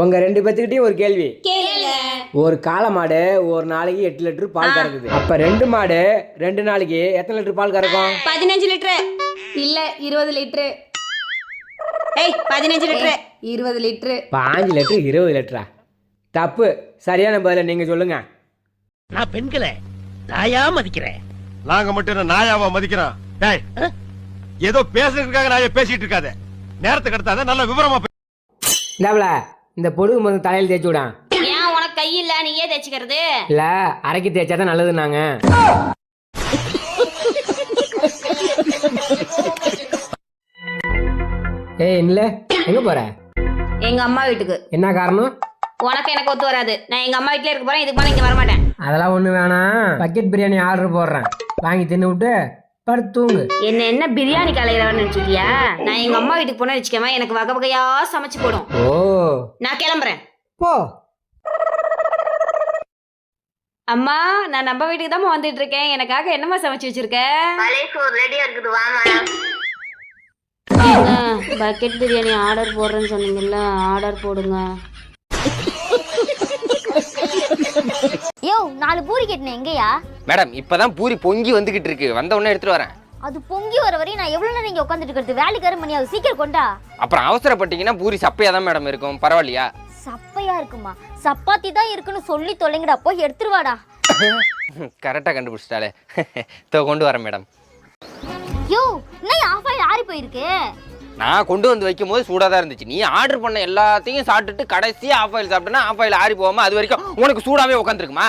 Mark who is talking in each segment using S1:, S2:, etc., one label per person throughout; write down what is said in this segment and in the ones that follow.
S1: உங்க ரெண்டு பேத்துக்கிட்டையும் ஒரு கேள்வி. ஒரு காளை மாடு ஒரு நாளைக்கு எட்டு லிட்டர் பால் கறக்குது. அப்ப ரெண்டு மாடு ரெண்டு நாளைக்கு எத்தனை லிட்டர் பால் கறக்கும்?
S2: பதினஞ்சு லிட்டரு.
S3: இல்ல இருபது லிட்டரு.
S2: ஏய் பதினஞ்சு லிட்டரு.
S3: இருபது லிட்டரு.
S1: பாஞ்சு லிட்டர் இருபது லிட்டரா? தப்பு. சரியான பதில நீங்க சொல்லுங்க.
S4: நான் பெண்களை தாயா மதிக்கிறேன்.
S5: நாங்க மட்டும் நாயாவா மதிக்கிறோம்? டேய் ஏதோ பேசுறதுக்காக நாய பேசிட்டு இருக்காத. நேரத்துக்கு அடுத்தாத நல்ல விவரமா
S1: இந்த பொடுகு மருந்து தலையில் தேய்ச்சி விடான்
S2: ஏன் உனக்கு கை இல்ல? நீயே தைச்சுக்கிறது
S1: இல்ல அரைக்கி தேய்ச்சா தான் ஏய் இல்ல எங்க போற?
S2: எங்க அம்மா வீட்டுக்கு.
S1: என்ன காரணம்?
S2: உனக்கு எனக்கு ஒத்து வராது. நான் எங்க அம்மா வீட்லயே இருக்க போறேன் இதுக்கு மேல இங்க வர மாட்டேன்
S1: அதெல்லாம் ஒண்ணு வேணாம். பக்கெட் பிரியாணி ஆர்டர் போடுறேன். வாங்கி தின்னு விட்டு படுத்து தூங்கு.
S2: என்ன என்ன பிரியாணி கலையிறவன்னு நினைச்சிட்டியா நான் எங்க அம்மா வீட்டுக்கு போனா வச்சுக்கவேன் எனக்கு வகை வகையா சமைச்சு போடும்.
S1: ஓ.
S2: நான் கிளம்புறேன்.
S1: போ.
S2: அம்மா நான் நம்ம வீட்டுக்கு தான் வந்துட்டு இருக்கேன். எனக்காக என்னம்மா சமைச்சு வச்சிருக்க? பக்கெட் பிரியாணி ஆர்டர் போடுறேன்னு சொன்னீங்கல்ல ஆர்டர் போடுங்க.
S6: யோ நாலு பூரி கேட்டேன் எங்கயா?
S7: மேடம் இப்பதான் பூரி பொங்கி வந்துகிட்டு இருக்கு. வந்த உடனே எடுத்துட்டு வரேன்.
S6: அது பொங்கி வர வரையும் நான் எவ்வளவு நேரம் இங்க உட்காந்துட்டு இருக்கிறது? வேலைக்கு வர மணி சீக்கிரம் கொண்டா?
S7: அப்புறம் அவசரப்பட்டீங்கன்னா பூரி சப்பையா தான் மேடம் இருக்கும். பரவாயில்லையா?
S6: சப்பையா இருக்குமா? சப்பாத்தி தான் இருக்குன்னு சொல்லி தொலைங்கடா. போய் எடுத்துருவாடா
S7: கரெக்டா கண்டுபிடிச்சிட்டாலே தோ கொண்டு வரேன் மேடம்.
S6: யோ என்ன ஆஃப் ஆயில் ஆறி போயிருக்கு?
S7: நான் கொண்டு வந்து வைக்கும் போது சூடாக தான் இருந்துச்சு. நீ ஆர்டர் பண்ண எல்லாத்தையும் சாப்பிட்டுட்டு கடைசியாக ஆஃப் ஆயில் சாப்பிட்டேன்னா ஆஃப் ஆயில் ஆறி போகாம அது வரைக்கும் உனக்கு சூடாவே உட்காந்துருக்குமா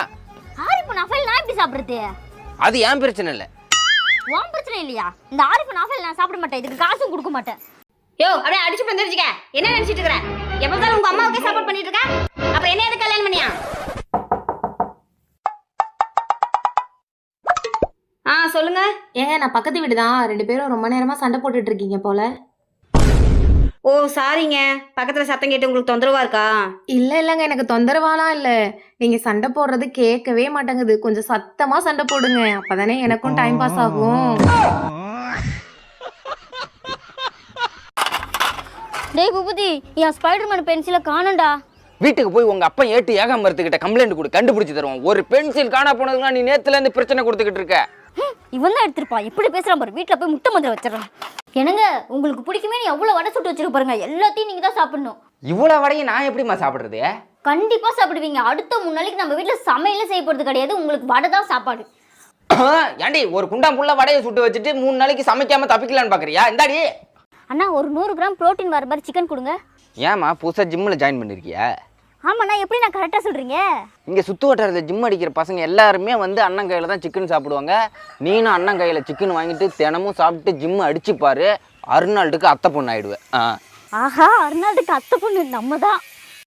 S6: சாப்பிடுறது?
S7: அது ஏன் பிரச்சனை இல்லை?
S6: உன் பிரச்சனை இல்லையா? இந்த ஆஃப் ஆயில் நான் சாப்பிட மாட்டேன். இதுக்கு காசும் கொடுக்க மாட்டேன்.
S2: யோ அப்படியே அடிச்சு வந்துருச்சுக்க என்ன நினைச்சிட்டு இருக்கிற? எப்ப உங்க அம்மாவுக்கே சப்போர்ட் பண்ணிட்டு இருக்க? அப்புறம் என்ன எதுக்கு கல்யாணம் பண்ணியா? ஆ சொல்லுங்க.
S3: ஏங்க நான் பக்கத்து வீடு தான் ரெண்டு பேரும் ரொம்ப நேரமா சண்டை போட்டுட்டு இருக்கீங்க போல.
S2: ஓ சாரிங்க பக்கத்துல சத்தம் கேட்டு உங்களுக்கு தொந்தரவா இருக்கா?
S3: இல்ல இல்லங்க. எனக்கு தொந்தரவாலாம் இல்ல. நீங்க சண்டை போடுறது கேட்கவே மாட்டேங்குது. கொஞ்சம் சத்தமா சண்டை போடுங்க. அப்பதானே எனக்கும் டைம் பாஸ் ஆகும்.
S6: டேய் பூபதி என் ஸ்பைடர்மேன் பென்சிலை காணும்டா.
S7: வீட்டுக்கு போய் உங்க அப்பா ஏட்டு ஏக மரத்துக்கிட்ட கம்ப்ளைண்ட் கொடு கண்டுபிடிச்சு தருவோம். ஒரு பென்சில் காணா போனதுன்னா நீ நேத்துல இருந்து பிரச்சனை கொடுத்துக்கிட்டு இருக்க.
S6: இவன் தான் எடுத்திருப்பா. எப்படி பேசுறான் பாரு. வீட்டில் போய் முட்டை மந்திரம் வச்சிடறான். என்னங்க உங்களுக்கு பிடிக்குமே நீ எவ்வளோ வடை சுட்டு வச்சிருக்க பாருங்க. எல்லாத்தையும் நீங்க தான் சாப்பிடணும்.
S7: இவ்வளவு வடையும் நான் எப்படிம்மா சாப்பிடுறது?
S6: கண்டிப்பா சாப்பிடுவீங்க. அடுத்த மூணு நாளைக்கு நம்ம வீட்டில் சமையலே செய்ய போறது கிடையாது. உங்களுக்கு வடை தான் சாப்பாடு.
S7: ஏண்டி ஒரு குண்டாம் புள்ள வடையை சுட்டு வச்சுட்டு மூணு நாளைக்கு சமைக்காம தப்பிக்கலான்னு பாக்குறியா? இந்தாடி.
S6: அண்ணா ஒரு நூறு கிராம் புரோட்டீன் வர மாதிரி சிக்கன் கொடுங்க.
S7: ஏமா புதுசா ஜிம்மில் ஜாயின் பண்ணிருக்கியா?
S6: ஆமாண்ணா எப்படி நான் கரெக்டாக சொல்றீங்க?
S7: இங்க சுத்து வட்டாரத்தில் ஜிம் அடிக்கிற பசங்க எல்லாருமே வந்து அண்ணன் கையில தான் சிக்கன் சாப்பிடுவாங்க. நீனும் அண்ணன் கையில சிக்கன் வாங்கிட்டு தினமும் சாப்பிட்டு ஜிம் அடிச்சு பாரு அருணாளுக்கு அத்தை பொண்ணு ஆயிடுவேன் ஆ.
S6: ஆஹா அருணாளுக்கு அத்தை பொண்ணு நம்ம தான்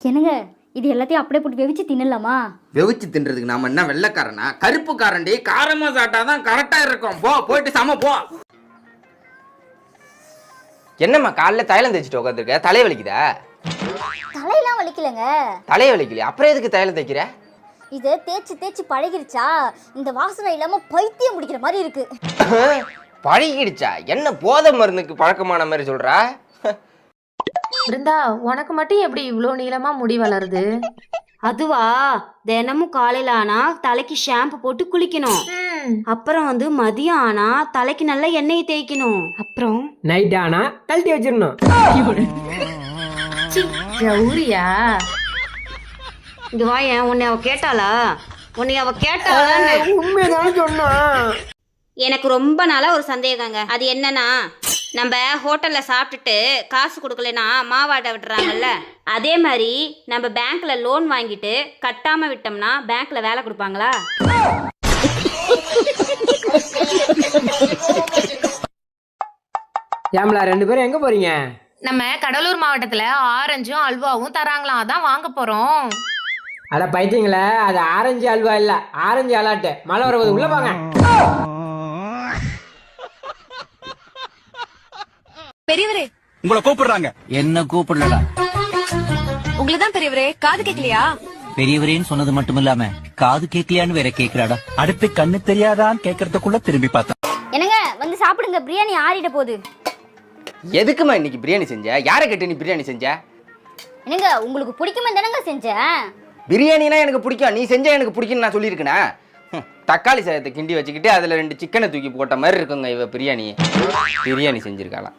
S6: என்னங்க இது எல்லாத்தையும் அப்படியே போட்டு வெவிச்சு தின்னலாமா?
S7: வெவிச்சு தின்றதுக்கு நாம என்ன வெள்ளைக்காரனா? கருப்பு காரண்டி காரமா சாப்பிட்டாதான் கரெக்டா இருக்கும். போ போயிட்டு சம போ. என்னம்மா காலைல தைலம் தேய்ச்சிட்டு உட்காந்துருக்க தலைய வலிக்குதா?
S6: தலையெல்லாம் வலிக்கலங்க.
S7: தலைய வலிக்கலையா? அப்புறம் எதுக்கு தைலம் தேய்க்கிற
S6: இது தேய்ச்சி தேய்ச்சி பழகிருச்சா? இந்த வாசனை இல்லாம பைத்தியம் முடிக்கிற மாதிரி இருக்கு.
S7: பழகிடுச்சா? என்ன போதை மருந்துக்கு பழக்கமான மாதிரி சொல்றா?
S3: பிருந்தா உனக்கு மட்டும் எப்படி இவ்வளோ நீளமா முடி வளருது?
S2: அதுவா? தினமும் காலையில ஆனா தலைக்கு ஷாம்பு போட்டு குளிக்கணும். அப்புறம் வந்து மதியம் ஆனா தலைக்கு நல்லா எண்ணெய் தேய்க்கணும். அப்புறம்?
S1: நைட் ஆனா கழட்டி வச்சிடணும்.
S3: ஜவுரியா
S2: இங்க வாயேன் உன்னை அவ கேட்டாளா? உன்னை அவ கேட்டாளா?
S1: உண்மைதானே சொன்னா?
S2: எனக்கு ரொம்ப நாளா ஒரு சந்தேகங்க. அது என்னன்னா நம்ம ஹோட்டல்ல சாப்பிட்டுட்டு காசு கொடுக்கலனா மாவாட்ட விட்டுறாங்கல்ல? அதே மாதிரி நம்ம பேங்க்ல லோன் வாங்கிட்டு கட்டாம விட்டோம்னா பேங்க்ல வேலை கொடுப்பாங்களா?
S1: ஏம்லா ரெண்டு பேரும் எங்க போறீங்க?
S3: நம்ம கடலூர் மாவட்டத்துல ஆரஞ்சும் அல்வாவும் தராங்களாம் அதான் வாங்க போறோம்.
S1: அட பைத்தியங்களே அது ஆரஞ்சு அல்வா இல்ல. ஆரஞ்சு அலாட்டு. மழை வருவது உள்ள போங்க.
S8: பெரியவரே.
S5: உங்களை கூப்பிடுறாங்க.
S9: என்ன கூப்பிடலடா?
S8: உங்களுக்கு தான் பெரியவரே காது கேட்கலையா?
S9: பெரியவரேன்னு சொன்னது மட்டும் இல்லாம காது கேட்கலையான்னு வேற கேக்குறாடா.
S5: அடுத்து கண்ணு தெரியாதான்னு கேக்குறதுக்குள்ள திரும்பி பார்த்தேன்
S6: என்னங்க வந்து சாப்பிடுங்க. பிரியாணி ஆறிட போகுது.
S7: எதுக்குமா இன்னைக்கு பிரியாணி செஞ்ச? யாரை கேட்டு நீ பிரியாணி செஞ்ச?
S6: என்னங்க உங்களுக்கு பிடிக்குமே தானங்க செஞ்சேன்
S7: பிரியாணினா எனக்கு பிடிக்கும். நீ செஞ்சா எனக்கு பிடிக்கும்னு நான் சொல்லியிருக்கேனா? ஹம், தக்காளி சாதத்தை கிண்டி வச்சுக்கிட்டு அதில் ரெண்டு சிக்கனை தூக்கி போட்ட மாதிரி இருக்குங்க இவ பிரியாணி பிரியாணி செஞ்சிருக்காளாம்.